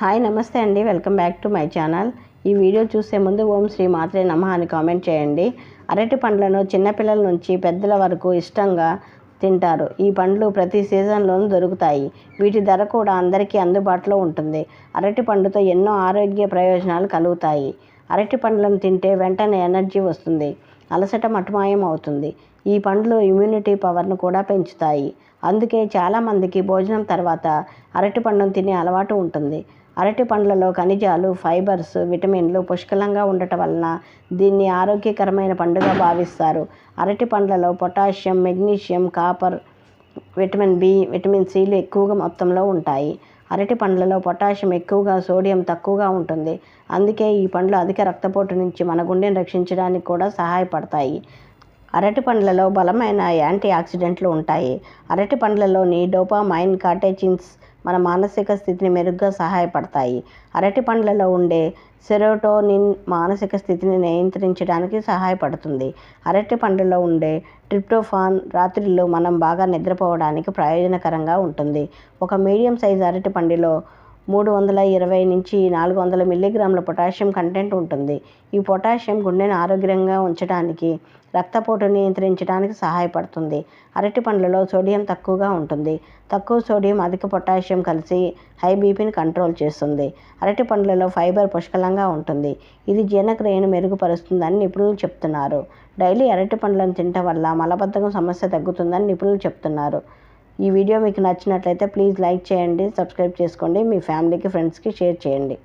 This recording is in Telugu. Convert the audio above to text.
హాయ్ నమస్తే అండి. Welcome back to my channel. ఈ వీడియో చూసే ముందు ఓం శ్రీ మాత్రే నమ అని కామెంట్ చేయండి. అరటి పండ్లను చిన్నపిల్లల నుంచి పెద్దల వరకు ఇష్టంగా తింటారు. ఈ పండ్లు ప్రతి సీజన్లోనూ దొరుకుతాయి. వీటి ధర కూడా అందరికీ అందుబాటులో ఉంటుంది. అరటి పండుతో ఎన్నో ఆరోగ్య ప్రయోజనాలు కలుగుతాయి. అరటి పండ్లను తింటే వెంటనే ఎనర్జీ వస్తుంది. అలసట మటుమాయం అవుతుంది. ఈ పండ్లు ఇమ్యూనిటీ పవర్ను కూడా పెంచుతాయి. అందుకే చాలామందికి భోజనం తర్వాత అరటి పండును తినే అలవాటు ఉంటుంది. అరటి పండ్లలో ఖనిజాలు ఫైబర్స్ విటమిన్లు పుష్కలంగా ఉండటం వలన దీన్ని ఆరోగ్యకరమైన పండుగ భావిస్తారు. అరటి పండ్లలో potassium magnesium copper vitamin B vitamin సిలు ఎక్కువగా మొత్తంలో ఉంటాయి. అరటి పండ్లలో పొటాషియం ఎక్కువగా సోడియం తక్కువగా ఉంటుంది. అందుకే ఈ పండ్లు అధిక రక్తపోటు నుంచి మన గుండెను రక్షించడానికి కూడా సహాయపడతాయి. అరటి పండ్లలో బలమైన యాంటీ ఆక్సిడెంట్లు ఉంటాయి. అరటి పండ్లలోని డోపామైన్ కాటేచిన్స్ మన మానసిక స్థితిని మెరుగ్గా సహాయపడతాయి. అరటి పండ్లలో ఉండే సెరోటోనిన్ మానసిక స్థితిని నియంత్రించడానికి సహాయపడుతుంది. అరటి పండులో ఉండే ట్రిప్టోఫాన్ రాత్రిలో మనం బాగా నిద్రపోవడానికి ప్రయోజనకరంగా ఉంటుంది. ఒక మీడియం సైజ్ అరటి పండులో మూడు వందల ఇరవై నుంచి నాలుగు వందల మిల్లీగ్రాముల పొటాషియం కంటెంట్ ఉంటుంది. ఈ పొటాషియం గుండెను ఆరోగ్యంగా ఉంచడానికి రక్తపోటు నియంత్రించడానికి సహాయపడుతుంది. అరటి పండ్లలో సోడియం తక్కువగా ఉంటుంది. తక్కువ సోడియం అధిక పొటాషియం కలిసి హై బీపీని కంట్రోల్ చేస్తుంది. అరటి పండ్లలో ఫైబర్ పుష్కలంగా ఉంటుంది. ఇది జీర్ణక్రియను మెరుగుపరుస్తుందని నిపుణులు చెప్తున్నారు. డైలీ అరటి పండ్లను తినటం వల్ల మలబద్ధకం సమస్య తగ్గుతుందని నిపుణులు చెప్తున్నారు. ఈ వీడియో మీకు నచ్చినట్లయితే ప్లీజ్ లైక్ చేయండి సబ్స్క్రైబ్ చేసుకోండి మీ ఫ్యామిలీకి ఫ్రెండ్స్కి షేర్ చేయండి.